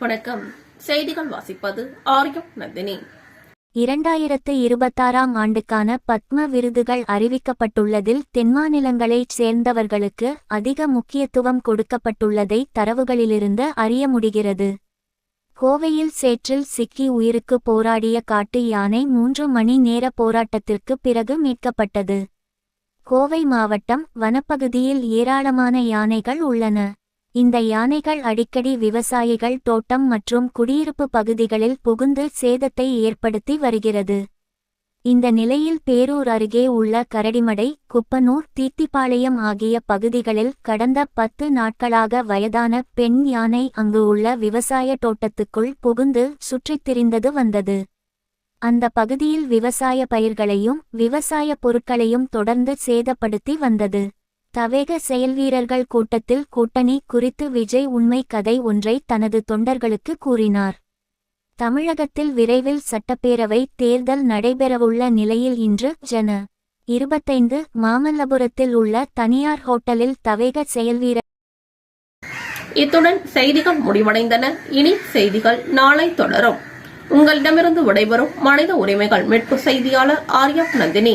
வணக்கம். செய்திகள் வாசிப்பது ஆரியம் நந்தினி. இரண்டாயிரத்து இருபத்தாறாம் ஆண்டுக்கான பத்ம விருதுகள் அறிவிக்கப்பட்டுள்ளதில் தென்மாநிலங்களைச் சேர்ந்தவர்களுக்கு அதிக முக்கியத்துவம் கொடுக்கப்பட்டுள்ளதை தரவுகளிலிருந்து அறிய முடிகிறது. கோவையில் சேற்றில் சிக்கி உயிருக்கு போராடிய காட்டு யானை மூன்று மணி நேர போராட்டத்திற்கு பிறகு மீட்கப்பட்டது. கோவை மாவட்டம் வனப்பகுதியில் ஏராளமான யானைகள் உள்ளன. இந்த யானைகள் அடிக்கடி விவசாயிகள் தோட்டம் மற்றும் குடியிருப்பு பகுதிகளில் புகுந்து சேதத்தை ஏற்படுத்தி வருகிறது. இந்த நிலையில் பேரூர் அருகே உள்ள கரடிமடை குப்பனூர் தீத்திப்பாளையம் ஆகிய பகுதிகளில் கடந்த பத்து நாட்களாக வயதான பெண் யானை அங்கு உள்ள விவசாய தோட்டத்துக்குள் புகுந்து சுற்றித் திரிந்தது வந்தது. அந்த பகுதியில் விவசாய பயிர்களையும் விவசாய பொருட்களையும் தொடர்ந்து சேதப்படுத்தி வந்தது. தவேக செயல்வீரர்கள் கூட்டத்தில் கூட்டணி குறித்து விஜய் உண்மை கதை ஒன்றை தனது தொண்டர்களுக்கு கூறினார். தமிழகத்தில் விரைவில் சட்டப்பேரவை தேர்தல் நடைபெறவுள்ள நிலையில் இன்று ஜன இருபத்தைந்து மாமல்லபுரத்தில் உள்ள தனியார் ஹோட்டலில் தவேக செயல்வீரர் இத்துடன் செய்திகள் முடிவடைந்தன. இனி செய்திகள் நாளை தொடரும். உங்களிடமிருந்து விடைபெறும் மனித உரிமைகள் மீட்பு செய்தியாளர் ஆர்யா நந்தினி.